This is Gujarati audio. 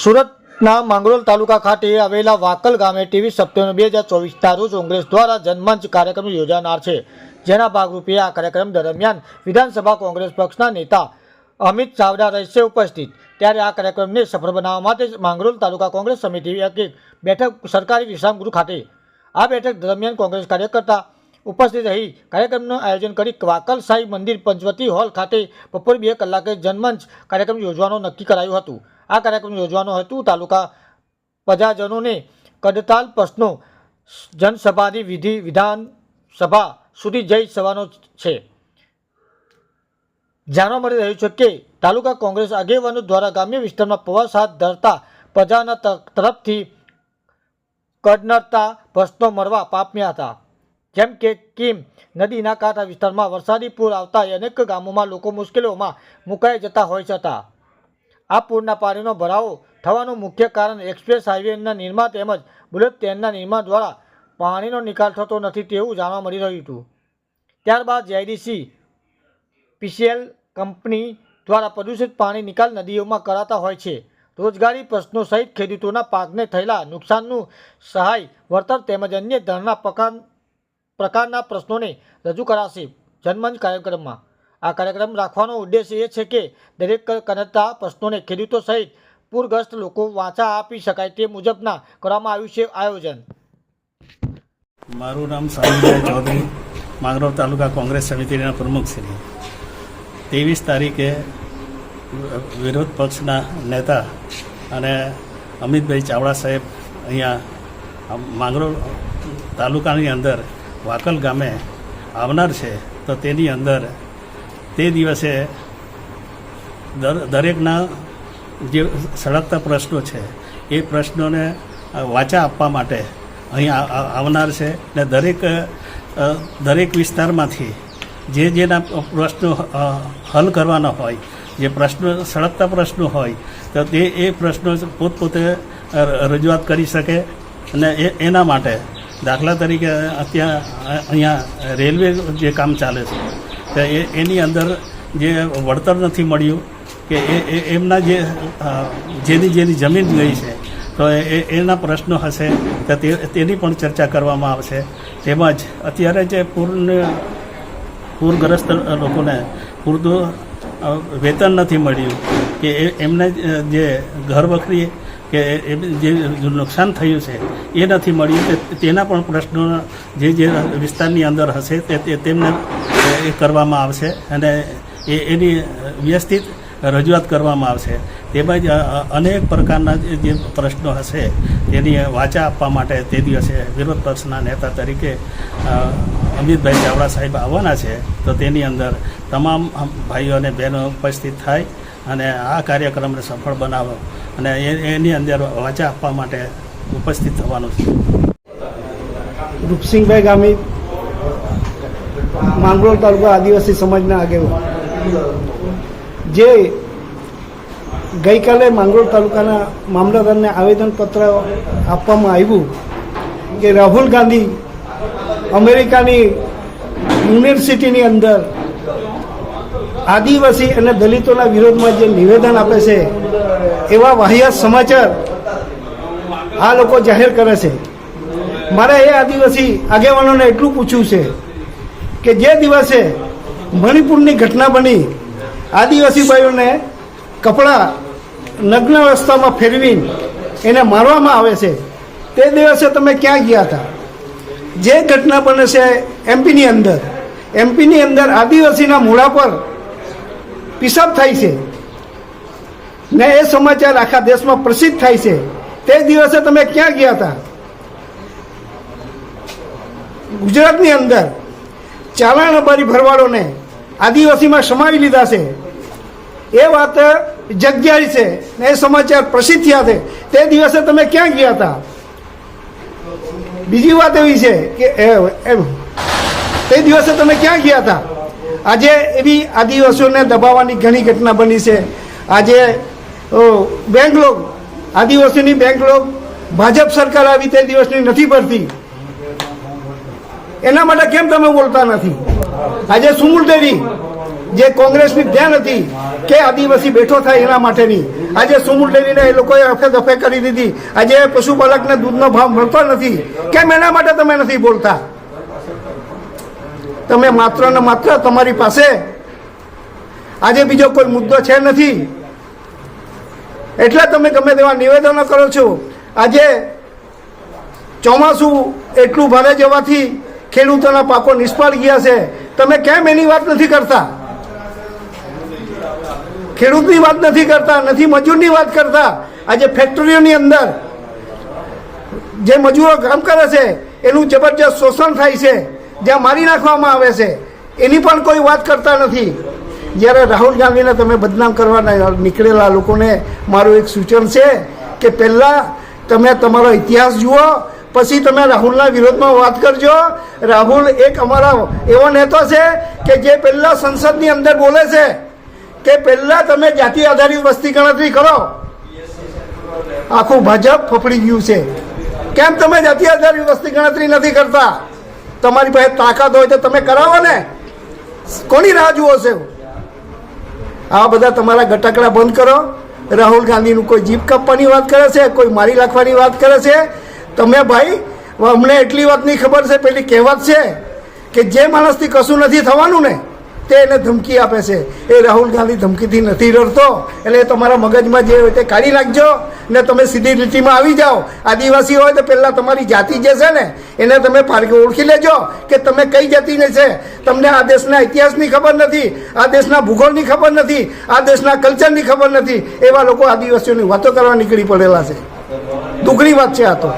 સુરતના માંગરોલ તાલુકા ખાતે આવેલા વાકલ ગામે ટીવી સપ્ટેમ્બર બે હજાર ચોવીસના રોજ કોંગ્રેસ દ્વારા જનમંચ કાર્યક્રમ યોજાનાર છે. જેના ભાગરૂપે આ કાર્યક્રમ દરમિયાન વિધાનસભા કોંગ્રેસ પક્ષના નેતા અમિત ચાવડા રહેશે ઉપસ્થિત. ત્યારે આ કાર્યક્રમને સફળ બનાવવા માટે માંગરોલ તાલુકા કોંગ્રેસ સમિતિ એક બેઠક સરકારી વિશ્રામગૃહ ખાતે આ બેઠક દરમિયાન કોંગ્રેસ કાર્યકર્તા ઉપસ્થિત રહી કાર્યક્રમનું આયોજન કરી વાકલ સાંઈ મંદિર પંચવટી હોલ ખાતે બપોર બે કલાકે જનમંચ કાર્યક્રમ યોજવાનું નક્કી કરાયું હતું. આ કાર્યક્રમ યોજવાનો હતું તાલુકા પ્રજાજનોને કડતાલ પ્રશ્નો જનસભાની વિધિ વિધાનસભા સુધી જઈ જવાનો છે. જાણવા મળી રહ્યું છે કે તાલુકા કોંગ્રેસ આગેવાનો દ્વારા ગ્રામ્ય વિસ્તારમાં પ્રવાસ હાથ ધરતા પ્રજાના તરફથી કડનરતા પ્રશ્નો મળવા પામ્યા હતા. જેમ કે, કિમ નદીના કાંઠા વિસ્તારમાં વરસાદી પૂર આવતા અનેક ગામોમાં લોકો મુશ્કેલીઓમાં મુકાઈ જતા હોય છતાં આ પૂરના પાણીનો ભરાવો. થવાનું મુખ્ય કારણ એક્સપ્રેસ હાઇવેના નિર્માણ તેમજ બુલેટ ટ્રેનના નિર્માણ દ્વારા પાણીનો નિકાલ થતો નથી તેવું જાણવા મળી રહ્યું હતું. ત્યારબાદ જેઆઈડીસી પીસીએલ કંપની દ્વારા પ્રદૂષિત પાણી નિકાલ નદીઓમાં કરાતા હોય છે. રોજગારી પ્રશ્નો સહિત ખેડૂતોના પાકને થયેલા નુકસાનનું સહાય, વળતર તેમજ અન્ય ધરના પ્રકાર, પ્રકારના પ્રશ્નોને રજૂ કરાશે જનમંચ કાર્યક્રમમાં. આ કાર્યક્રમ રાખવાનો ઉદ્દેશ એ છે કે દરેક કનતા પ્રશ્નોને ખેડૂતો સહિત પૂરગ્રસ્ત લોકો વાંચા આપી શકાય તે મુજબના કરવામાં આવ્યું છે આયોજન. મારું નામ સામુદાય ચૌધરી, માંગરોળ તાલુકા કોંગ્રેસ સમિતિના પ્રમુખ શ્રી ત્રેવીસ તારીખે વિરોધ પક્ષના નેતા અને અમિતભાઈ ચાવડા સાહેબ અહીંયા માંગરોળ તાલુકાની અંદર વાકલ ગામે આવનાર છે, તો તેની અંદર તે દિવસે દર- દરેકના જે સળગતા પ્રશ્નો છે, એ પ્રશ્નોને વાચા આપવા માટે અહીં આવનાર છે ને દરેક દરેક વિસ્તારમાંથી જે જેના પ્રશ્નો હલ કરવાના હોય, જે પ્રશ્નો, સળગતા પ્રશ્નો હોય, તો તે, એ પ્રશ્નો પોતપોતે રજૂઆત કરી શકે અને એ, એના માટે દાખલા તરીકે અત્યાં અહીંયા રેલવે જે કામ ચાલે છે એની અંદર જે વળતર નથી મળ્યું કે એ એમના જે જેની જેની જમીન ગઈ છે, તો એ એના પ્રશ્નો હશે, તો તેની પણ ચર્ચા કરવામાં આવશે. તેમજ અત્યારે જે પૂરને પૂરગ્રસ્ત લોકોને પૂરતું વેતન નથી મળ્યું કે એમને જે ઘર વખરી કે જે નુકસાન થયું છે, એ નથી મળ્યું. તેના પણ પ્રશ્નો જે જે વિસ્તારની અંદર હશે તે, તેમને એ કરવામાં આવશે અને એ એની વ્યવસ્થિત રજૂઆત કરવામાં આવશે. તેમજ અનેક પ્રકારના જે પ્રશ્નો હશે તેની વાચા આપવા માટે તે દિવસે વિરોધ પક્ષના નેતા તરીકે અમિતભાઈ ચાવડા સાહેબ આવવાના છે. તો તેની અંદર તમામ ભાઈઓ અને બહેનો ઉપસ્થિત થાય અને આ કાર્યક્રમને સફળ બનાવો અને એની અંદર વાચા આપવા માટે ઉપસ્થિત થવાનું છે. રૂપસિંહભાઈ ગામી માંગરોળ તાલુકા આદિવાસી સમાજના આગેવાન જે ગઈકાલે માંગરોળ તાલુકાના મામલતદારને આવેદનપત્ર આપવામાં આવ્યું કે રાહુલ ગાંધી અમેરિકાની યુનિવર્સિટીની અંદર આદિવાસી અને દલિતોના વિરોધમાં જે નિવેદન આપે છે, એવા વાહિયાત સમાચાર આ લોકો જાહેર કરે છે. મારે એ આદિવાસી આગેવાનોને એટલું પૂછ્યું છે કે જે દિવસે મણિપુરની ઘટના બની, આદિવાસી ભાઈઓને કપડાં નગ્ન અવસ્થામાં ફેરવીને એને મારવામાં આવે છે, તે દિવસે તમે ક્યાં ગયા હતા? જે ઘટના બને છે એમપીની અંદર એમપીની અંદર આદિવાસીના મૂળા પર પિશાબ થાય છે. ને એ સમાચાર આખા દેશમાં પ્રસિદ્ધ થાય છે. તે દિવસે તમે ક્યાં ગયા હતા? ગુજરાતની અંદર ચાલાણ અમારી ભરવાડોને આદિવાસીમાં સમાવી લીધા છે. એ વાત જગ્યાએ છે ને એ સમાચાર પ્રસિદ્ધ થયા છે. તે દિવસે તમે ક્યાં ગયા હતા? બીજી વાત એવી છે કે એમ. તે દિવસે તમે ક્યાં ગયા હતા? આજે એવી આદિવાસીઓને દબાવવાની ઘણી ઘટના બની છે. આજે બેંક લોક આદિવાસીની બેંક લોક ભાજપ સરકાર આવી તે દિવસની નથી ભરતી એના માટે કેમ તમે બોલતા નથી? આજે સુમુલ દેવી, જે કોંગ્રેસની ધ્યાન હતી, કે આદિવાસી બેઠો થાય એના માટેની, આજે સુમુલ ડેરીને એ લોકોએ અફે દફે કરી દીધી. આજે પશુપાલકને દૂધનો ભાવ મળતો નથી. કેમ એના માટે તમે નથી બોલતા? તમે માત્ર ને માત્ર તમારી પાસે આજે બીજો કોઈ મુદ્દો છે નથી. એટલે તમે ગમે તેવા નિવેદનો કરો છો. આજે ચોમાસું એટલું ભારે જવાથી ખેડૂતોના પાકો નિષ્ફળ ગયા છે. તમે કેમ એની વાત નથી કરતા? ખેડૂતની વાત નથી કરતા, નથી મજૂરની વાત કરતા. આજે ફેક્ટરીઓની અંદર જે મજૂરો કામ કરે છે, એનું જબરજસ્ત શોષણ થાય છે, જ્યાં મારી નાખવામાં આવે છે. એની પણ કોઈ વાત કરતા નથી. જ્યારે રાહુલ ગાંધીને તમે બદનામ કરવાના નીકળેલા લોકોને મારું એક સૂચન છે કે પહેલાં તમે તમારો ઇતિહાસ જુઓ પછી તમે રાહુલના વિરોધમાં વાત કરજો. રાહુલ એક અમારા એવો નેતો છે કે જે પહેલાં સંસદની અંદર બોલે છે કે પહેલાં તમે જાતિ આધારિત વસ્તી ગણતરી કરો. આખું ભાજપ ફફડી ગયું છે. કેમ તમે જાતિ આધારિત વસ્તી ગણતરી નથી કરતા? તમારી પાસે તાકાત હોય તો તમે કરાવો ને. કોની રાહ જુઓ છો? આ બધા તમારા ગટકડા બંધ કરો. રાહુલ ગાંધીનું કોઈ જીપ કાપવાની વાત કરે છે? કોઈ મારી નાખવાની વાત કરે છે? તમે ભાઈ, અમને એટલી વાતની ખબર છે, પેલી કહેવત છે કે જે માણસથી કશું નથી થવાનું ને, તે એને ધમકી આપે છે. એ રાહુલ ગાંધી ધમકીથી નથી ડરતો એટલે તમારા મગજમાં જે હોય તે કાઢી નાખજો ને તમે સીધી લીટીમાં આવી જાઓ. આદિવાસી હોય તો પહેલાં તમારી જાતિ જે છે ને, એને તમે પારખી ઓળખી લેજો કે તમે કઈ જાતિને છે. તમને આ દેશના ઇતિહાસની ખબર નથી, આ દેશના ભૂગોળની ખબર નથી, આ દેશના કલ્ચરની ખબર નથી. એવા લોકો આદિવાસીઓની વાતો કરવા નીકળી પડેલા છે. દુઃખની વાત છે આ તો.